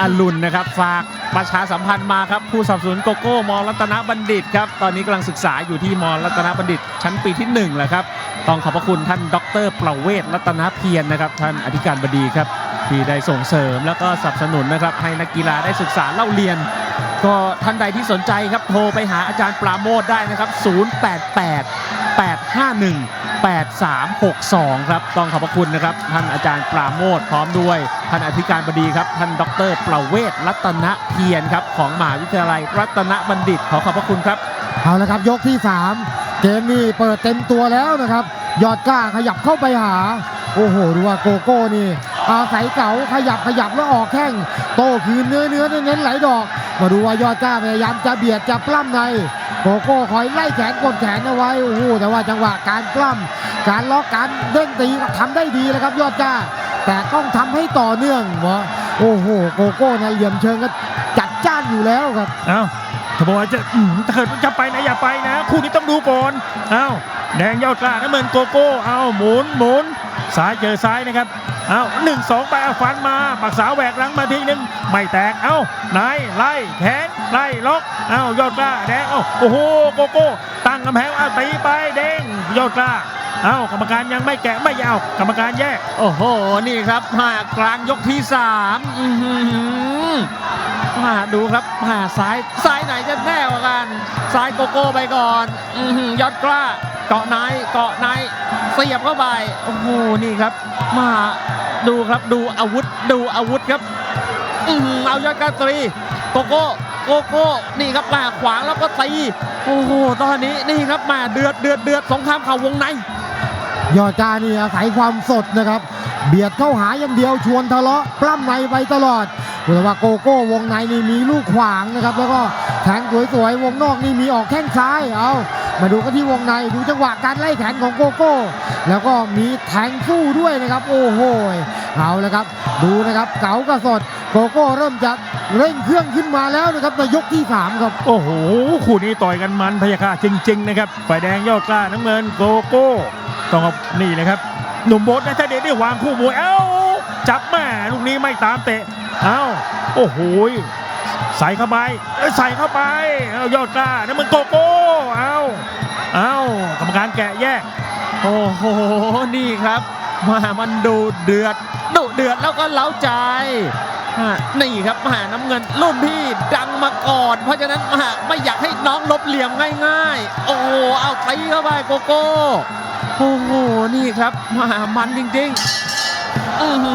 อรุณนะครับ ฝากประชาสัมพันธ์มาครับ ผู้สนับสนุนโกโก้มอรัตนบัณฑิตครับ ตอนนี้กำลังศึกษาอยู่ที่มอรัตนบัณฑิต ชั้นปีที่1แหละครับ ต้องขอบพระคุณท่านดร ประเวศรัตนเพียรนะครับ ท่านอธิการบดีครับ ที่ได้ส่งเสริมแล้วก็สนับสนุนนะครับ ให้นักกีฬาได้ศึกษาเล่าเรียน ก็ท่านใดที่สนใจครับโทรไปหาอาจารย์ปราโมทได้นะครับ 088 851 8362 ครับ ต้องขอบพระคุณนะครับ ท่านอาจารย์ปราโมทพร้อมด้วย ท่านอธิการบดีครับ ท่านดร ประเวศรัตนเพียรครับ ของมหาวิทยาลัยรัตนบัณฑิต ขอขอบพระคุณครับ เอาละครับยกที่ 3 เกมนี้เปิดเต็มตัวแล้วนะครับ ยอดกล้าขยับเข้าไปหา โอ้โหดูว่าโกโก้นี่อาศัยเก่าขยับขยับแล้วออกแข้งโตคืนเนื้อเนื้อเน้นไหลดอก มาดูว่ายอดกล้าพยายามจะเบียดจะปล้ำใน โกโก้คอยไล่แขนกดแขนเอาไว้โอ้โหแต่ว่าจังหวะการปล้ำการล็อกการเด้งตีก็ทำได้ดีแล้วครับยอดกล้า แต่ต้องทำให้ต่อเนื่องวะโอ้โหโกโก้นะเหลี่ยมเชิงก็จัดจ้านอยู่แล้วครับเอ้าถ้าบอกว่าจะอืมถ้าเกิดจะไปนะอย่าไปนะ คู่นี้ต้องดูก่อนเอ้าแดงยอดกล้าน้ำเงินโกโก้เอาหมุนหมุน ซ้ายเจอซ้ายนะครับเอาหนึ่งสองไปเอาฟันมาปักษาแหวกหลังมาทีนึงไม่แตกเอ้านายไล่แขนไล่ล็อกเอ้ายอดกล้าแดงเอ้าโอ้โหโกโก้ตั้งกำแพงเอาตีไปแดงยอดกล้าเอ้ากรรมการยังไม่แกะไม่เอากรรมการแยกโอ้โหนี่ครับมากลางยกที่3อื้อหือมาดูครับมาซ้ายซ้ายไหนจะแน่กว่ากันซ้ายโกโก้ไปก่อนอยอดกล้า เกาะในเกาะในเสียบเข้าไปโอ้โหนี่ครับ มาดูครับดูอาวุธดูอาวุธครับอือหือเอายอดกาตรีโกโก้โกโก้นี่ครับมาขวางแล้วก็ตีโอ้โหตอนนี้นี่ครับมาเดือดเดือดเดือดสงครามเข่าวงใน ยอดกานี่อาศัยความสดนะครับ เบียดเข้าหาอย่างเดียวชวนทะเลาะปล้ำในไปตลอดแต่ว่าโกโก้วงในนี่มีลูกขวางนะครับ แล้วก็แทงสวยๆวงนอกนี่มีออกแข้งซ้ายเอา มาดูกันที่วงในดูจังหวะการไล่แขนของโกโก้ แล้วก็มีแทงสู้ด้วยนะครับ โอ้โหเอาละครับ ดูนะครับเก๋ากระสดโกโก้เริ่มจะเร่งเครื่องขึ้นมาแล้วนะครับในยกที่สามครับ โอ้โห คู่นี้ต่อยกันมันพยาค่ะจริง ๆ นะครับฝ่ายแดงยอดกล้าน้ำเงินโกโก้ต้องเอานี่นะครับ หนุ่มโบทนะถ้าเด็ดได้วางคู่มวยเอ้าจับแม่ลูกนี้ไม่ตามเตะเอ้าโอ้โหใส่เข้าไปใส่เข้าไปยอดกล้าน้ำเงินโกโก้ อ้าวกรรมการแกะแยก โอ้โห นี่ครับ มามันดูเดือดดุเดือดแล้วก็เล้าใจนี่ครับมาน้ำเงินรุ่นพี่ดังมาก่อน เพราะฉะนั้นมาไม่อยากให้น้องลบเหลี่ยมง่ายๆ โอ้โหเอาตีเข้าไปโกโก้โอ้โหนี่ครับมามันจริงๆอือหื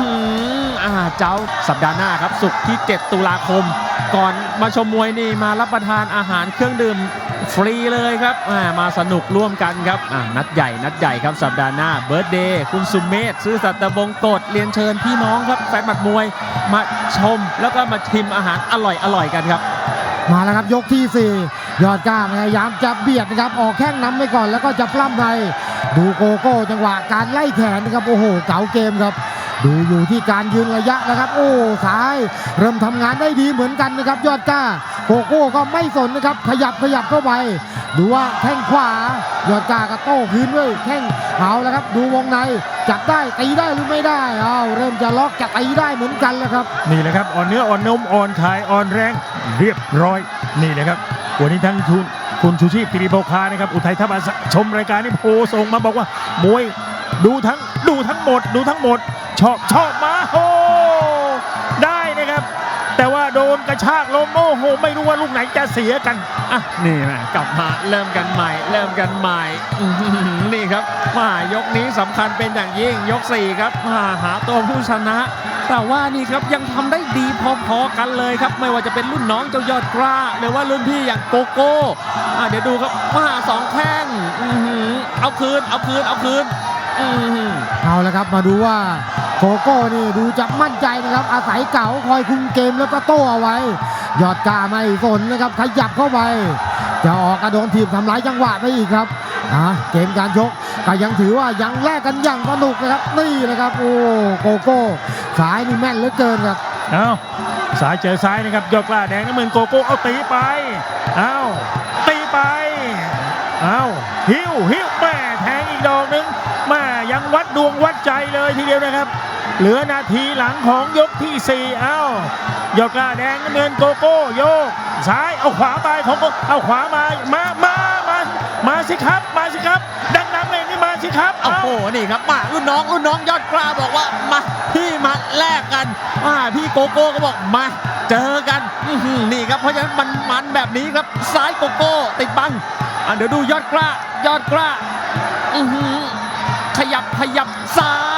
ออ่าเจ้าสัปดาห์หน้าครับศุกที่ 7 ตุลาคม ก่อนมาชมมวยนี่มารับประทานอาหารเครื่องดื่ม ฟรีเลยครับมาสนุกร่วมกันครับนัดใหญ่นัดใหญ่ครับสัปดาห์หน้าเบิร์ดเดย์คุณสุมเมธซื้อสัตว์บงกฎเรียนเชิญพี่น้องครับแฟนบัดมวยมาชมแล้วก็มาชิมอาหารอร่อยอร่อยกันครับ มาแล้วครับยกที่ 4 ยอดก้าพยายามจะเบียดนะครับออกแข้งน้ำไปก่อนแล้วก็จะปล้ำในดูโกโก้จังหวะการไล่แขนนะครับโอ้โหเก๋าเกมครับ ดูอยู่ที่การยืนระยะนะครับ โอ้ซ้าย เริ่มทำงานได้ดีเหมือนกันนะครับ ยอดกล้าโกโก้ก็ไม่สนนะครับ ขยับขยับเข้าไปดูว่าแข้งขวายอดกล้าก็โต้คืนด้วยแข้งเอาแล้วครับ ดูวงในจับได้ตีได้หรือไม่ได้เอาเริ่มจะล็อกจะตีได้เหมือนกันแล้วครับนี่แหละครับอ่อนเนื้ออ่อนนมอ่อนคายอ่อนแรงเรียบร้อยนี่แหละครับวันนี้ทั้งทุนคุณชูชีพกิริโภคานะครับอุทัยธรรมศชมรายการนี่โพส่งมาบอกว่ามวยดูทั้งดูทั้งหมด ดูทั้งหมด ชอบชอบมาโอ้ได้นะครับ แต่ว่าโดนกระชากลมโอ้โหไม่รู้ว่าลูกไหนจะเสียกันอะนี่นะกลับมาเริ่มกันใหม่ เริ่มกันใหม่อื้อหือนี่ครับมายกนี้สำคัญเป็นอย่างยิ่งยก4ครับมาหาตัวผู้ชนะ แต่ว่านี่ครับยังทำได้ดีพอๆกันเลยครับ ไม่ว่าจะเป็นรุ่นน้องเจ้ายอดกล้าหรือว่ารุ่นพี่อย่างโกโก้อะเดี๋ยวดูครับมาสองแข้งอื้อหือเอาคืนเอาคืนเอาคืนอื้อหือเอาละครับมาดูว่า โกโก้นี่ดูจะมั่นใจนะครับ อาศัยเก๋าคอยคุมเกมแล้วก็โต้เอาไว้ ยอดกาไม่สนนะครับ ขยับเข้าไป จะออกกระโดนทีมทำร้ายจังหวะไปอีกครับอะเกมการชกก็ยังถือว่ายังแลกกันอย่างสนุกนะครับนี่นะครับ โอ้โกโก้สายนี่แม่นเหลือเกินครับเอาสายเจอซ้ายนะครับยอดกล้าแดงน้ำเงินโกโก้เอาตีไปเอาตีไปเอาหิ้วหิ้วแม่แทงอีกดอกหนึงแม่ยังวัดดวงวัดใจเลยทีเดียวนะครับ เหลือนาทีหลังของยกที่ 4 เอ้ายอดกล้าแดงเงินโกโก้โยกซ้ายเอาขวาไปของเอาขวามามามามามาสิครับมาสิครับ ดังๆเลยนี่มาสิครับโอ้โหนี่ครับมารุ่นน้องรุ่นน้องยอดกล้าบอกว่ามาพี่มาแลกกันมาพี่โกโก้ก็บอกมาเจอกันนี่ครับเพราะฉะนั้นมันมันแบบนี้ครับซ้ายโกโก้ติดบังอะเดี๋ยวดูยอดกล้ายอดกล้าขยับขยับซ้าย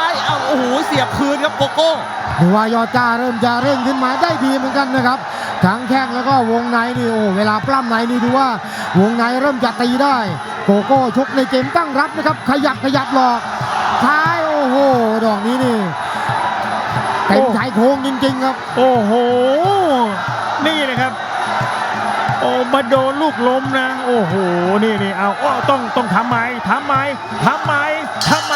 อาโอ้โหเสียบคืนครับโกโก้ดูว่ายอดจ้าเริ่มจะเร่งขึ้นมาได้ดีเหมือนกันนะครับทั้งแข้งแล้วก็วงในนี่โอ้เวลาปล้ำในนี่ดูว่าวงในเริ่มจะตีได้ โกโก้ชกในเกมตั้งรับนะครับ ขยับขยับหลอกท้ายโอ้โหดอกนี้นี่เต็มชายโครงจริงๆครับ โอ้โห นี่นะครับโอ้มาโดนลูกล้มนะ โอ้โหนี่นี่เอาโอ้ต้องต้องทำไมทำไมทำไมทำไมเอาหม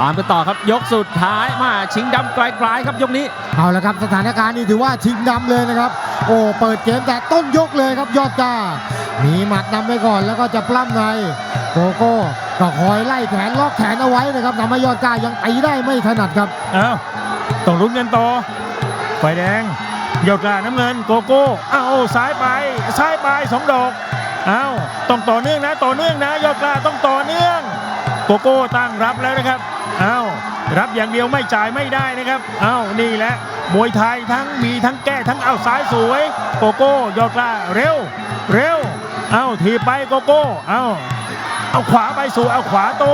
อ่านไปต่อครับยกสุดท้ายมาชิงดำไกลๆครับยกนี้ เอาละครับสถานการณ์นี่ถือว่าชิงนำเลยนะครับ โอ้เปิดเกมแต่ต้นยกเลยครับยอดจ้ามีหมัดนำไปก่อนแล้วก็จะปล้ำในโกโก้ก็คอยไล่แขนล็อกแขนเอาไว้นะครับทำให้ยอดจ้ายังตีได้ไม่ถนัดครับเอาต้องลุ้นกันต่อไฟแดงยอดกล้าน้ำเงินโกโก้เอาซ้ายไปซ้ายไปสองดอกเอาต้องต่อเนื่องนะ ต่อเนื่องนะ ยอดกล้าต้องต่อเนื่องโกโก้ตั้งรับแล้วนะครับเอารับอย่างเดียวไม่จ่ายไม่ได้นะครับเอานี่แหละมวยไทยทั้งมีทั้งแก้ทั้งเอาซ้ายสวย โกโก้ยอดกล้าเร็ว เร็วเอาทีไปโกโก้เอาเอาขวาไปสู่เอาขวาโต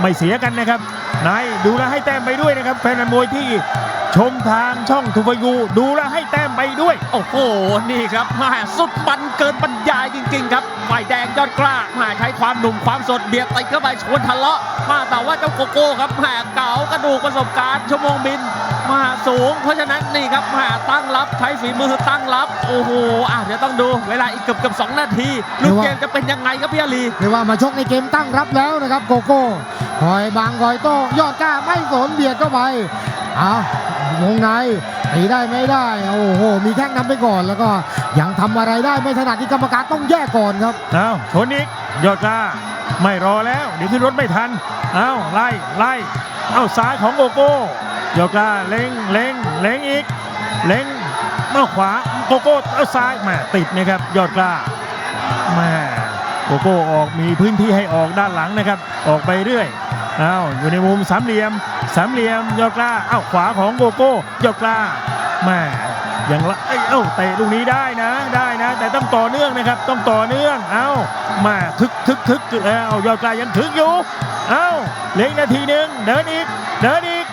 ไม่เสียกันนะครับนายดูแลให้แต้มไปด้วยนะครับแฟนมวยที่ชมทางช่องทูฟยูดูแลให้แต้ม ไปด้วย โอ้โห นี่ครับมาสุดมันเกินบรรยายจริง ๆ ครับฝ่ายแดงยอดกล้ามาใช้ความหนุ่มความสดเบียดติดเข้าไปชวนทะเลาะมาแต่ว่าเจ้าโกโก้ครับมเก๋ากระดูกประสบการณ์ชั่วโมงบินมาสูง เพราะฉะนั้นนี่ครับมาตั้งรับใช้ฝีมือตั้งรับโอ้โหอะเดี๋ยวต้องดูเวลาอีกเกือบเกือบสองนาทีลูกเกมจะเป็นยังไงครับพี่อาลีเรียกว่ามาชกในเกมตั้งรับแล้วนะครับโกโก้คอยบางคอยโต้ยอดกล้าไม่สนเบียดเข้าไปเอาว งในตีได้ไม่ได้ โอ้โห มีแข้งนำไปก่อน แล้วก็ยังทำอะไรได้ไม่ถนัดที่กรรมการต้องแยกก่อนครับเอาชนอีกยอดกล้า ไม่รอแล้วเดี๋ยวขึ้นรถไม่ทันเอาไล่ไล่เอาซ้ายของโกโก้ยอดกล้าเล็งเล็งเล็งอีก เล็งมาขวาโกโก้เอาซ้ายแหมาติดนะครับยอดกล้าแหมา โกโก้ออกมีพื้นที่ให้ออกด้านหลังนะครับ ออกไปเรื่อยอ้าวอยู่ในมุมสามเหลี่ยมสามเหลี่ยมยอดกล้าอ้าวขวาของโกโก้ยอดกล้าแม่ยังละเอ้ยเอ้าเตะลูกนี้ได้นะได้นะ แต่ต้องต่อเนื่องนะครับ ต้องต่อเนื่องเอ้ามาทึกทึกทึกเอ้ายอดกล้ายังทึกอยู่เอ้าเหลืออีกนาทีหนึ่งเดินอีกเดินอีก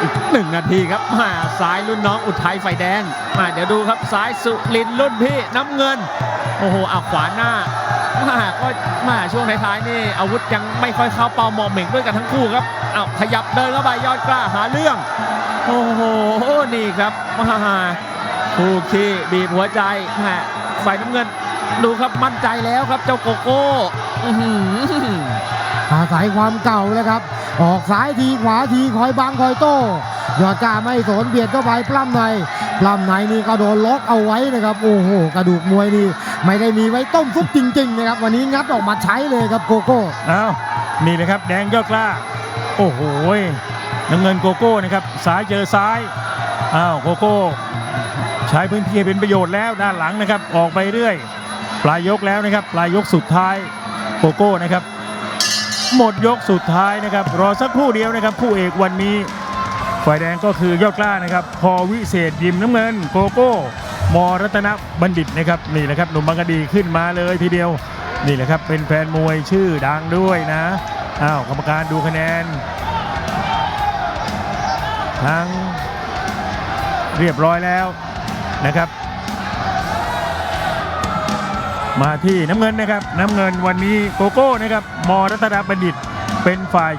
อีกหนึ่งนาทีครับมาซ้ายรุ่นน้องอุทัยไฟแดงมาเดี๋ยวดูครับซ้ายสุรินรุ่นพี่น้ำเงิน โอ้โหเอาขวาหน้า มาก็มาช่วงท้ายๆนี่อาวุธยังไม่ค่อยเข้าเป้าหมอเหม่งด้วยกันทั้งคู่ครับเอาขยับเดินเข้าไปยอดกล้าหาเรื่อง โอ้โหนี่ครับมาคู่ขี้บีบหัวใจแหมฝ่ายน้ำเงินดูครับมั่นใจแล้วครับเจ้าโกโก้อือาศัยความเก่าแล้วครับ ออกซ้ายทีขวาทีคอยบังคอยโต้ยอดกล้าไม่สนเบียดเข้าไปปล้ำใน ปล้ำในนี่ก็โดนล็อกเอาไว้นะครับ โอ้โหกระดูกมวยนี่ไม่ได้มีไว้ต้มซุปจริงๆนะครับ วันนี้งัดออกมาใช้เลยครับโกโก้เอานี่เลยครับแดงยอดกล้า โอ้โหน้ำเงินโกโก้นะครับซ้ายเจอซ้ายอ้าวโกโก้ใช้พื้นที่เป็นประโยชน์แล้วด้านหลังนะครับ ออกไปเรื่อย ปลายยกแล้วนะครับ ปลายยกสุดท้ายโกโก้นะครับ หมดยกสุดท้ายนะครับ รอสักครู่เดียวนะครับ ผู้เอกวันนี้ ฝ่ายแดงก็คือยอดกล้านะครับ พอวิเศษยิมน้ำเงินโกโก้ มรัตนบัณฑิตนะครับนี่แหละครับหนุ่มบางกะดีขึ้นมาเลยทีเดียวนี่แหละครับเป็นแฟนมวยชื่อดังด้วยนะอ้าวกรรมการดูคะแนนทั้งเรียบร้อยแล้วนะครับ มาที่น้ำเงินนะครับ น้ำเงินวันนี้โกโก้นะครับมรัตนบัณฑิตเป็นฝ่าย